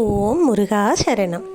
ஓம் முருகா சரணம்.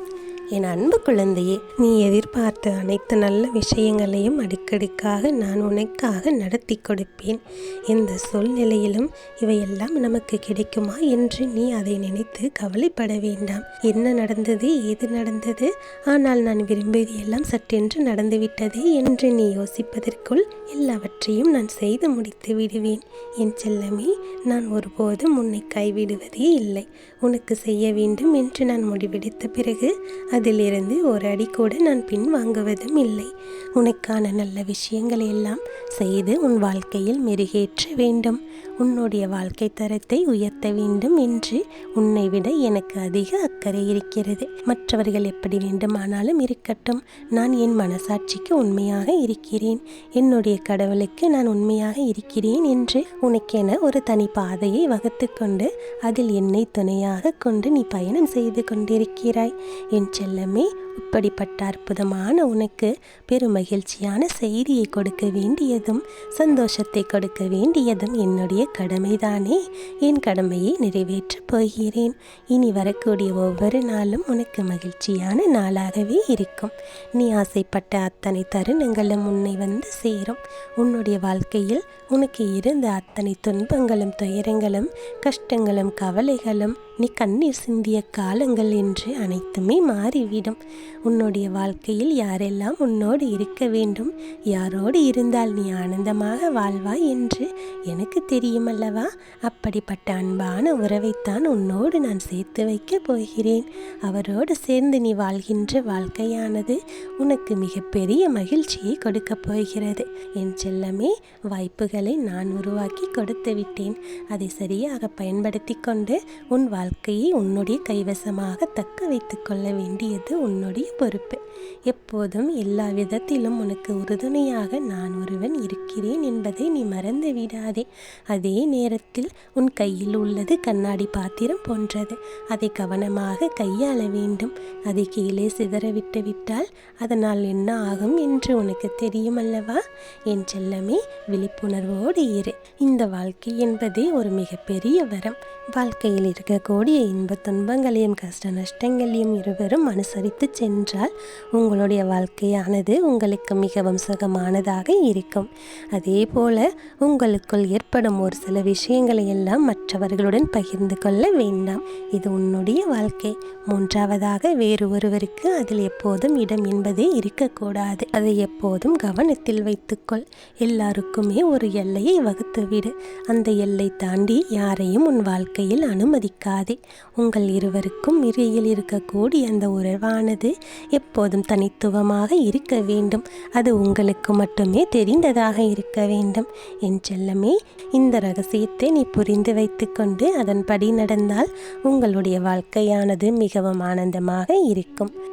என் அன்பு குழந்தையே நீ எதிர்பார்த்த அனைத்து நல்ல விஷயங்களையும் அடுக்கடுக்காக நான் உனக்காக நடத்தி கொடுப்பேன். எந்த சூழ்நிலையிலும் இவையெல்லாம் நமக்கு கிடைக்குமா என்று நீ அதை நினைத்து கவலைப்பட வேண்டாம். என்ன நடந்தது ஏது நடந்தது? ஆனால் நான் விரும்பியது எல்லாம் சற்றென்று நடந்துவிட்டதே என்று நீ யோசிப்பதற்குள் எல்லாவற்றையும் நான் செய்து முடித்து விடுவேன். என் செல்லமே நான் ஒருபோதும் உன்னை கைவிடுவதே இல்லை. உனக்கு செய்ய வேண்டும் என்று நான் முடிவெடுத்த பிறகு அதிலிருந்து ஒரு அடி கூட நான் வாங்குவதும் இல்லை. உனக்கான நல்ல விஷயங்களை எல்லாம் செய்து உன் வாழ்க்கையில் மெருகேற்ற வேண்டும். உன்னுடைய வாழ்க்கை தரத்தை உயர்த்த வேண்டும் என்று உன்னை விட எனக்கு அதிக அக்கறை இருக்கிறது. மற்றவர்கள் எப்படி வேண்டுமானாலும் இருக்கட்டும். நான் என் மனசாட்சிக்கு உண்மையாக இருக்கிறேன். என்னுடைய கடவுளுக்கு நான் உண்மையாக இருக்கிறேன் என்று உனக்கென ஒரு தனி பாதையை வகுத்து கொண்டு அதில் என்னை துணையாக கொண்டு நீ பயணம் செய்து கொண்டிருக்கிறாய். என் செல்லமே இப்படிப்பட்ட அற்புதமான உனக்கு பெருமகிழ்ச்சியான செய்தியை கொடுக்க வேண்டியதும் சந்தோஷத்தை கொடுக்க வேண்டியதும் என்னுடைய கடமைதானே. என் கடமையை நிறைவேற்றப் போகிறேன். இனி வரக்கூடிய ஒவ்வொரு நாளும் உனக்கு மகிழ்ச்சியான நாளாகவே இருக்கும். நீ ஆசைப்பட்ட அத்தனை தருணங்களும் உன்னை வந்து சேரும். உன்னுடைய வாழ்க்கையில் உனக்கு இருந்த அத்தனை துன்பங்களும் துயரங்களும் கஷ்டங்களும் கவலைகளும் நீ கண்ணீர் சிந்திய காலங்கள் என்று அனைத்துமே மாறிவிடும். உன்னுடைய வாழ்க்கையில் யாரெல்லாம் உன்னோடு இருக்க வேண்டும் யாரோடு இருந்தால் நீ ஆனந்தமாக வாழ்வாய் என்று எனக்கு தெரியுமல்லவா? அப்படிப்பட்ட அன்பான உறவைத்தான் உன்னோடு நான் சேர்த்து வைக்கப் போகிறேன். அவரோடு சேர்ந்து நீ வாழ்கின்ற வாழ்க்கையானது உனக்கு மிகப்பெரிய மகிழ்ச்சியை கொடுக்கப் போகிறது. என் செல்லமே வாய்ப்புகளை நான் உருவாக்கி கொடுத்து விட்டேன். அதை சரியாக பயன்படுத்தி கொண்டு உன் வாழ்க்கையை உன்னுடைய கைவசமாக தக்க வைத்து கொள்ள வேண்டியது உன்னுடைய பொறுப்பு. எப்போதும் எல்லா விதத்திலும் உனக்கு உறுதுணையாக நான் ஒருவன் இருக்கிறேன் என்பதை நீ மறந்து விடாதே. அதே நேரத்தில் உன் கையில் உள்ளது கண்ணாடி பாத்திரம் போன்றது. அதை கவனமாக கையாள வேண்டும். அதை கீழே சிதற விட்டு விட்டால் அதனால் என்ன ஆகும் என்று உனக்கு தெரியும் அல்லவா என் செல்லமே விழிப்புணர்வோடு இரு. இந்த வாழ்க்கை என்பதே ஒரு மிகப்பெரிய வரம். வாழ்க்கையில் இருக்கக்கூடிய இன்ப துன்பங்களையும் கஷ்ட நஷ்டங்களையும் இருவரும் அனுசரித்து சென்றால் உங்களுடைய வாழ்க்கையானது உங்களுக்கு மிகவும் சுகமானதாக இருக்கும். அதே போல உங்களுக்குள் ஏற்படும் ஒரு சில விஷயங்களை எல்லாம் மற்றவர்களுடன் பகிர்ந்து கொள்ள வேண்டாம். இது உன்னுடைய வாழ்க்கை. மூன்றாவதாக வேறு ஒருவருக்கு அதில் எப்போதும் இடம் என்பதே இருக்கக்கூடாது. அதை எப்போதும் கவனத்தில் வைத்துக்கொள். எல்லாருக்குமே ஒரு எல்லையை வகுத்துவிடு. அந்த எல்லை தாண்டி யாரையும் உன் வாழ்க்கையில் அனுமதிக்காதே. உங்கள் இருவருக்கும் இடையில் இருக்கக்கூடிய அந்த உறவானது எப்போதும் தனித்துவமாக இருக்க வேண்டும். அது உங்களுக்கு மட்டுமே தெரிந்ததாக இருக்க வேண்டும். என் செல்லமே இந்த ரகசியத்தை நீ புரிந்து வைத்துக்கொண்டு அதன்படி நடந்தால் உங்களுடைய வாழ்க்கையானது மிகவும் ஆனந்தமாக இருக்கும்.